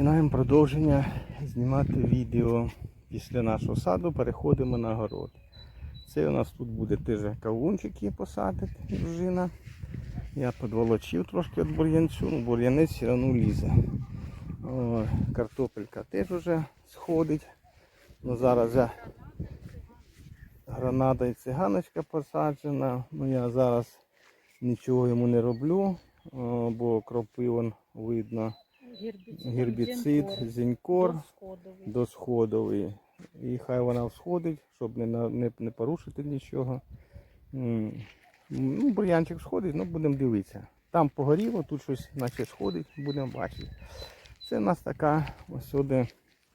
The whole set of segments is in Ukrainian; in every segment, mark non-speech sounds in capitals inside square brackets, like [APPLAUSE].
починаємо продовження знімати відео. Після нашого саду переходимо на город. Це у нас тут буде теж кавунчики посадить дружина. Я подволочив трошки від бур'янцю, ну бур'янець все одно лізе. О, картопелька теж вже сходить. Ну, зараз я гранада і циганочка посаджена. Ну, я зараз нічого йому не роблю, о, бо кропи вон видно. Гербіцид, Гербіцид, зінькор досходовий. досходовий. І хай вона всходить, щоб не, не, не порушити нічого. Ну, бур'янчик сходить, ну будемо дивитися. Там погоріло, тут щось наче сходить, будемо бачити. Це у нас така ось сюди.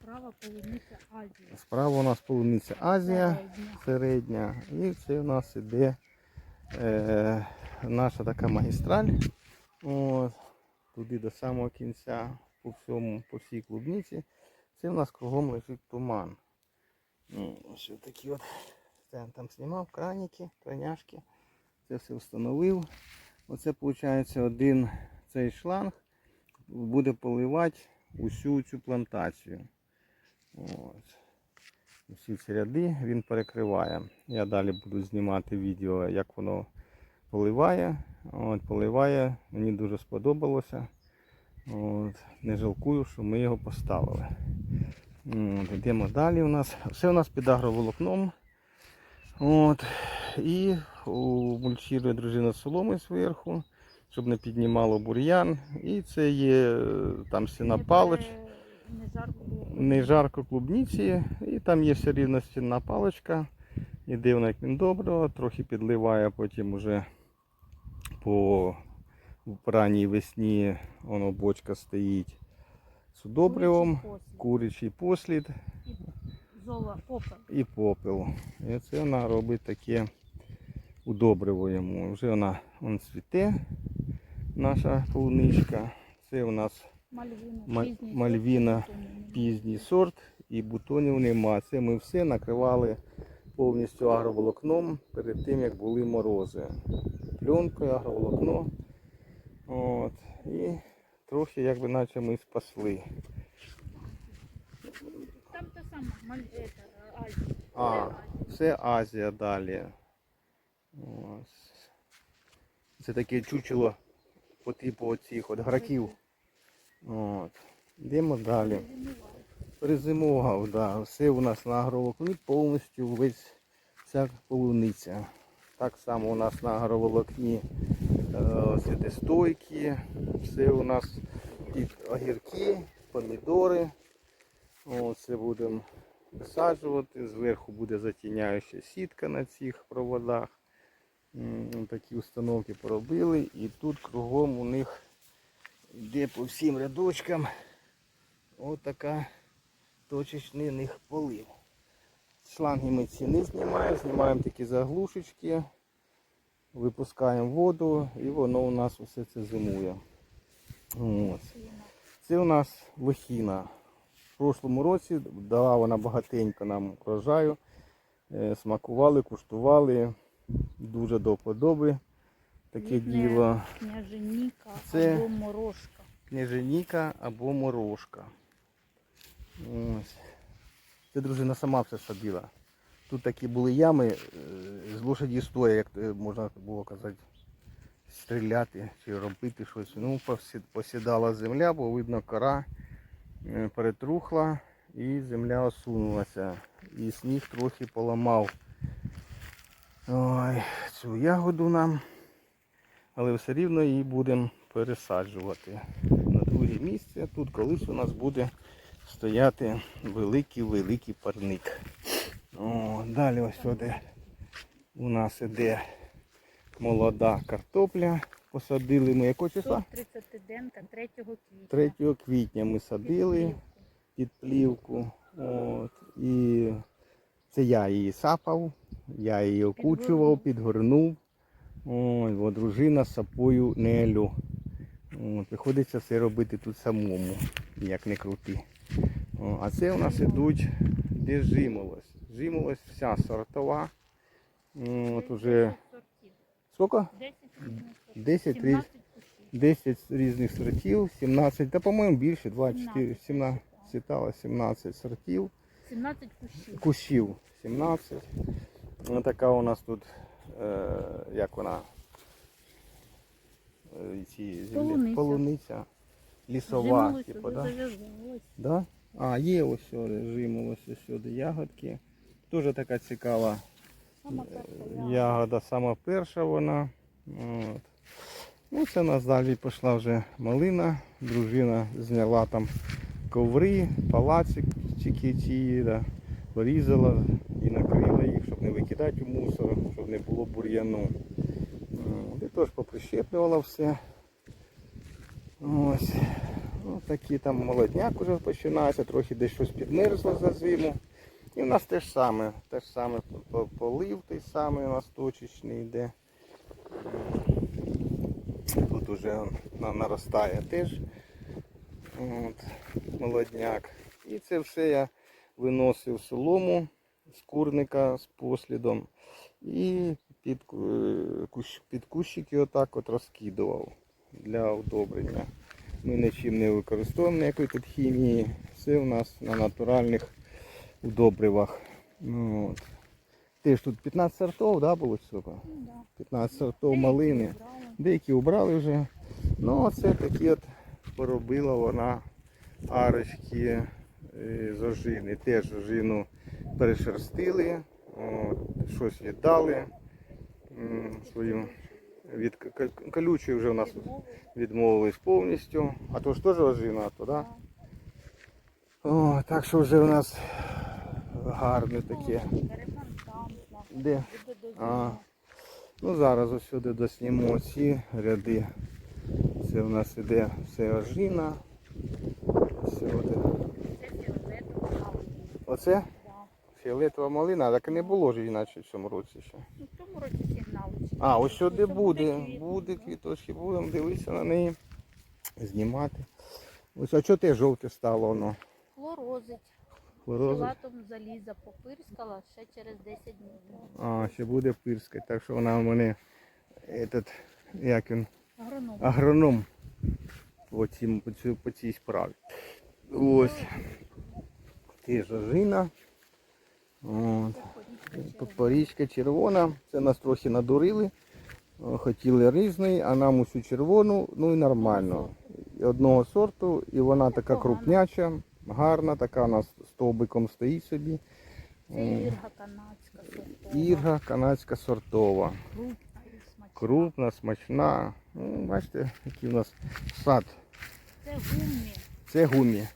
Права полуниця Азії. Справа у нас полуниця Азія Середня. середня. І це у нас іде е, наша така магістраль. От, туди до самого кінця, по всьому, по всій клубниці. Це у нас кругом лежить туман. Ну, ось такі от. Там знімав краніки, краняшки. Це все встановив. Оце виходить один цей шланг буде поливати усю цю плантацію. Ось. Усі ці ряди він перекриває. Я далі буду знімати відео, як воно поливає. От, поливає, мені дуже сподобалося. От, не жалкую, що ми його поставили. От, йдемо далі у нас. Все у нас під агроволокном. От, і у мульчирує дружина соломи зверху, щоб не піднімало бур'ян. І це є е, там стіна палич Не жарко не жарко клубніці, і там є все рівно стінна паличка. Іде вона як він доброго, трохи підливає, потім уже по ранній весні воно бочка стоїть з удобривом, Курячий послід. Зола, попел. і попел. І це вона робить таке удобриво йому. Вже вона вон цвіте, наша полуничка. Це у нас Мальвіна. Мальвіна пізній сорт і бутонів нема. Це ми все накривали повністю агроволокном перед тим, як були морози. Пленкою, агроволокно. От. І трохи якби наче ми спасли. Там те саме, это, Азія. А, Це Азія далі. Ось. Це таке чучело по типу оцих от граків. От. Йдемо далі. Азія. Перезимував, да. Все у нас на агроволокні повністю весь вся полуниця. Так само у нас на агроволокні е, все у нас під огірки, помідори. Це будемо висаджувати. Зверху буде затіняюча сітка на цих проводах. Такі установки поробили. І тут кругом у них йде по всім рядочкам отака точечний них полив. Шланги ми ці не знімаємо, знімаємо такі заглушечки, випускаємо воду і воно у нас усе це зимує. Ось. Це у нас лохіна. В прошлому році дала вона багатенько нам врожаю. Е, Смакували, куштували. Дуже до вподоби таке діло. Княженіка Це- або морошка. Княженіка або морожка. Ось. Це дружина сама все садила. Тут такі були ями е, лошаді стоя, як е, можна було казати, стріляти чи робити щось. Ну, посідала земля, бо видно кора е, перетрухла і земля осунулася. І сніг трохи поламав Ой, цю ягоду нам. Але все рівно її будемо пересаджувати на друге місце. Тут колись у нас буде стояти великий-великий парник. О, далі ось сюди у нас іде молода картопля. Посадили ми якого числа? 130 денка 3 квітня. 3 квітня ми садили під плівку. От, і це я її сапав, я її окучував, підгорнув. Ой, бо дружина з сапою не лю. От, приходиться все робити тут самому, як не крути. О, а це у нас ідуть де жимолость. Жимолость вся сортова. От уже скільки? 10 різних сортів. 10 різ- 17 кущів. 10 різних сортів, 17, та по-моєму більше, 24, 17, 17, 17 сортів. 17 кущів. Кущів 17. Ось така у нас тут, е, як вона, е, ці Полуниця. полуниця лісова, типу, да? Да? А, є ось жимолось ось сюди ягодки. Дуже така цікава Перша ягода, сама перша вона. От. Ну, це нас далі пішла вже малина. Дружина зняла там коври, палацики ті, да, порізала і накрила їх, щоб не викидати у мусор, щоб не було бур'яну. І теж поприщеплювала все. Ось. Ну, такий там молодняк уже починається, трохи десь щось підмерзло за зиму. І в нас те ж саме, те ж саме по- по- полив той самий у нас точечний йде. Тут уже наростає теж от, молодняк. І це все я виносив солому з курника з послідом і під, під кущики отак от розкидував для удобрення. Ми нічим не використовуємо ніякої тут хімії. Все у нас на натуральних удобривах. Ну, от. Теж тут 15 сортів, да, було? Ну, 15 сортів Деякі малини. Деякі убрали вже. Ну, оце такі от поробила вона арочки е, з ожини. Теж ожину перешерстили, от, щось віддали. м, Свою від колючої вже у нас відмовились повністю. А то ж теж ожина, то? Да. О, так що вже у нас гарне таке. Де? А. Ну зараз ось сюди доснімемо ці ряди. Це в нас іде все ожина. Малина. Оце фіолетова малина, так і не було ж іначе в цьому році ще. Ну, в цьому році сигналочки. А, ось сюди буде, буде квіточки, будемо дивитися на неї, знімати. Ось, а що те жовте стало воно? Хлорозить. Хлорози? Філатом заліза попирскала ще через 10 днів. А, ще буде пирскать, так що вона у мене этот, як він, Агроном. агроном по, цім, по, цю, по цій справі. Ось. Теж ожина. От. Порічка червона. Це нас трохи надурили. Хотіли різний, а нам усю червону, ну і нормально. Одного сорту, і вона така крупняча, гарна, така у нас стовбиком стоїть собі. Це ірга канадська сортова. Ірга канадська сортова. Крупна смачна. Крупна, смачна. Ну, бачите, який у нас сад. Це гуммі. Це гумі.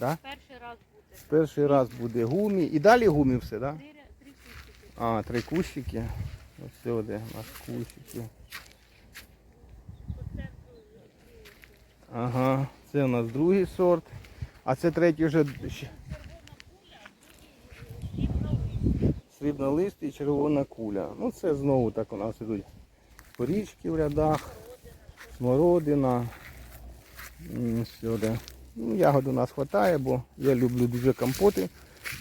Да? Перший раз буде. Перший раз буде гумі. І далі гумі все, так? Да? Три, три кущики. А, три кущики. Ось сюди у нас кущики. Ага, це у нас другий сорт. А це третій вже ще- срібнолист і червона куля. Ну це знову так у нас ідуть порічки в рядах, смородина. Сюди. Ну, ягод у нас вистачає, бо я люблю дуже компоти.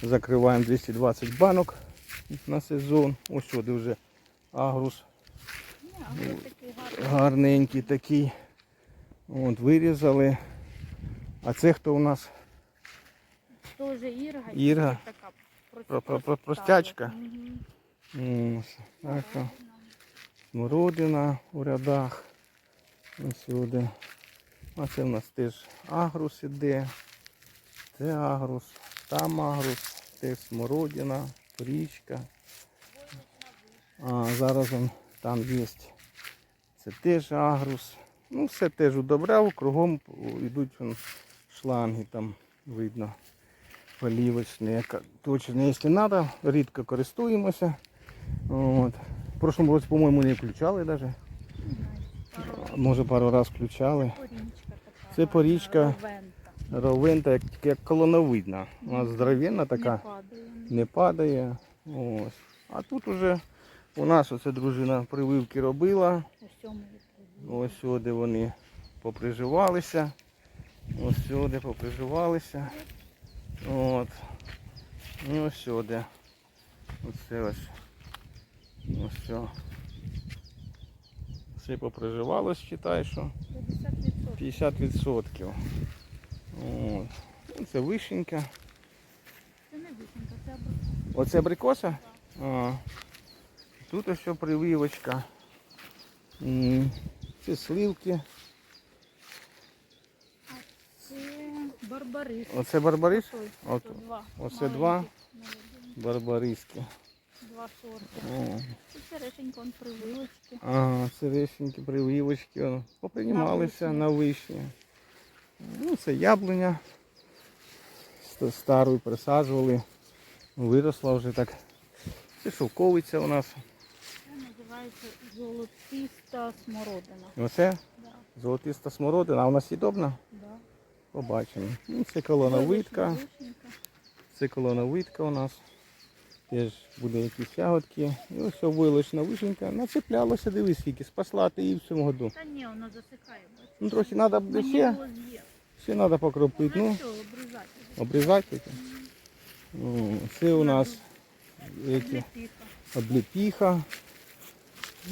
Закриваємо 220 банок на сезон. Ось сюди вже агрус гарний. гарненький такий. От, вирізали. А це хто у нас? Теж ірга. Ірга. Така Про- про- про- простячка. Ось, смородина у рядах. Ось сюди. А це в нас теж агрус іде. Це агрус, там агрус, теж смородина, річка. А зараз он, там є. Це теж агрус. Ну, все теж удобряв, кругом йдуть шланги, там видно полівочні. яка- Точно, якщо треба, рідко користуємося. От. В прошлому році, по-моєму, не включали навіть. Може пару разів включали. Це порічка. Ровента. Як, як колоновидна. У нас здоровенна така, не падає. Ось. А тут уже у нас оце дружина прививки робила. Ось сюди вони поприживалися. Ось сюди поприживалися. От. І ось сюди. Оце ось. Ось все. Все поприживалось, читай, що 50%. 50%. От. Ну, Це вишенька. Це не вишенька, це абрикос. Оце абрикоса? А. Тут ось прививочка. Це сливки. Це барбарис. Оце барбарис? От, два. оце два барбариски. Два сорти. О. Це черешенька, он прививочки. Ага, це прививочки. о, Поприймалися На вишні. Ну, це яблуня. Ст- Стару присаджували. Виросла вже так. Це шовковиця у нас. Це називається золотиста смородина. Оце Да, золотиста смородина, а у нас сідобна? Побачимо. Ну, це колоновидка. Вишенька. Це колоновидка у нас. Теж буде якісь ягодки. І ось вилочна вишенька. Нацеплялося, дивись, скільки спасла і в цьому году. Та ні, вона засихає, бачиш. Ну трохи треба буде Мені ще, з'їв. ще треба покропити. Ну, Ну, що, обрізати. обрізати. таке. Ну, Це у нас які,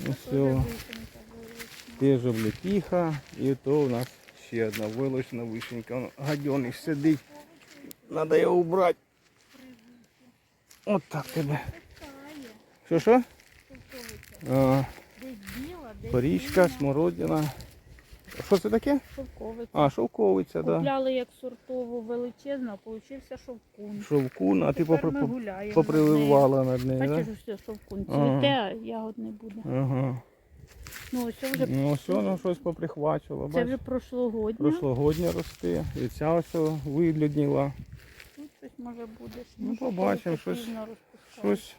теж все. вишенька вилочна. Теж обліпіха. І то у нас ще одна вилочна вишенька. Гадьоний сидить. Треба його убрати. От так тебе. Що що? А, Порічка, смородина. Що це таке? Шовковиця. А, шовковиця, да. Купляли як сортову величезну, а получився шовкун. Шовкун, а ти попри- ми попрививала над нею. Бачиш, все, шовкун цвіте, а ягод не буде. Ага. Ну, ось це вже, Ну, все, воно щось поприхвачило. це Бачиш? вже прошлогодня. Прошлогодня росте. І ця ось виглядніла. Тут щось може буде. Ну, побачимо, щось- Щось,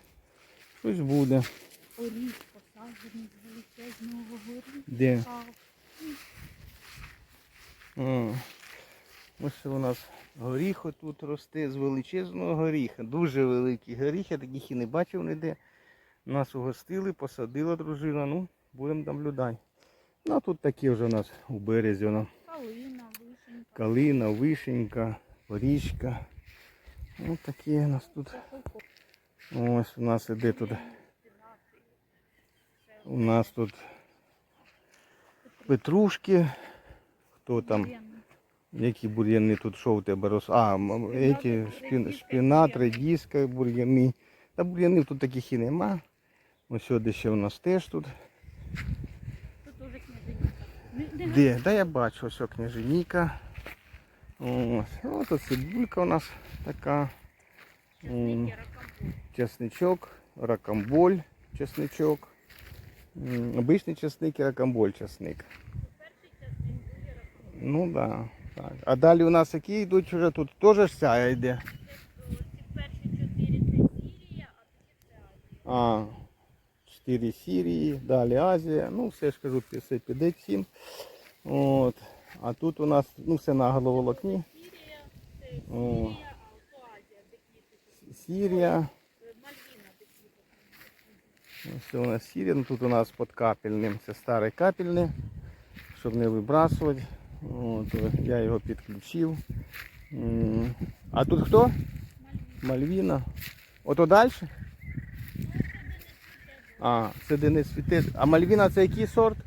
щось буде. Оріг посаджений з величезного горі. Де? А. Ось у нас горіх тут росте з величезного горіха. Дуже великий горіх, я таких і не бачив ніде. Нас угостили, посадила дружина, ну, будемо наблюдати. Ну, а тут такі вже у нас у березі. Воно. Калина, вишенька. Калина, вишенька, порічка. Ось такі у нас тут. Ось у нас іде тут. У нас тут петрушки. Хто там? Які бур'яни тут що у тебе рос? А, эти шпін, шпінат, редіска, бур'яни. Та бур'янів тут таких і нема. Ось сюди ще у нас теж тут. Тут уже князинка. Не- не Де? Да я бачу, ось о, княженіка. Ось. Ось тут цибулька у нас така. М, Часники, ракамбуль. Чесничок, ракамболь, чесничок. М, Обичний чесник і ракамболь чесник. Перший часник буде ракамбуль. Ну да, так. А далі у нас які йдуть вже тут теж ж ця йде. Ці перші чотири це Сірія, а тоді це Азія. А, 4 Сірії, далі Азія. Ну, все ж кажу, все піде всім. От. А тут у нас ну, все на головолокні. О. Сірія. Ось у нас Сірія. Ну, тут у нас під капельним. Це старе капельне, щоб не вибрасувати. От, я його підключив. А тут хто? Мальвіна. Ото далі? А, це де не. А Мальвіна це який сорт?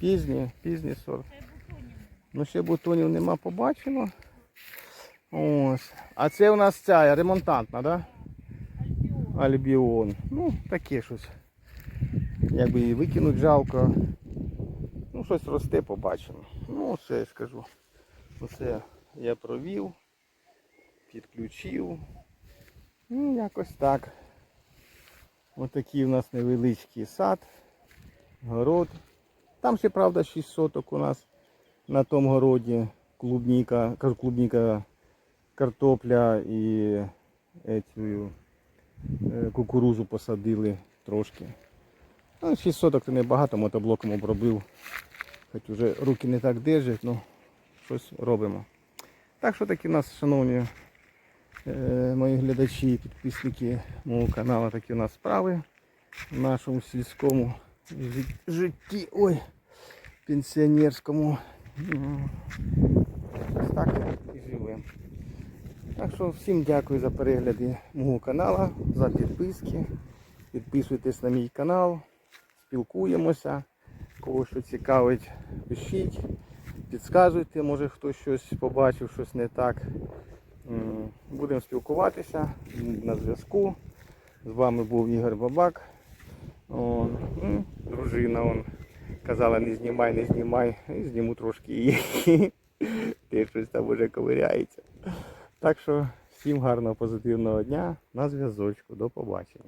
Пізній, пізній сорт. Ну ще бутонів нема, побачимо. Ось. А це у нас ця ремонтантна, да? Альбіон. Ну, таке щось. Якби її викинуть жалко. Ну, щось росте, побачимо. Ну, все я скажу. Оце я провів, підключив. Ну, якось так. Ось такий у нас невеличкий сад, город. Там ще, правда, 6 соток у нас на тому городі. Клубніка, клубніка, картопля і цю е, кукурузу посадили трошки. Ну, 6 соток це небагато, мотоблоком обробив. Хоч вже руки не так держать, ну щось робимо. Так що такі у нас, шановні е, мої глядачі і підписники мого каналу, такі у нас справи в нашому сільському житті. Ой, пенсіонерському. Ось так і живемо. Так що всім дякую за перегляди мого каналу, за підписки. Підписуйтесь на мій канал, спілкуємося. Кого що цікавить, пишіть, підказуйте, може хтось щось побачив, щось не так. Будемо спілкуватися на зв'язку. З вами був Ігор Бабак. Он, дружина он, казала, не знімай, не знімай. І зніму трошки її. [LAUGHS] Ти щось там уже ковиряється. Так що всім гарного позитивного дня на зв'язочку. До побачення.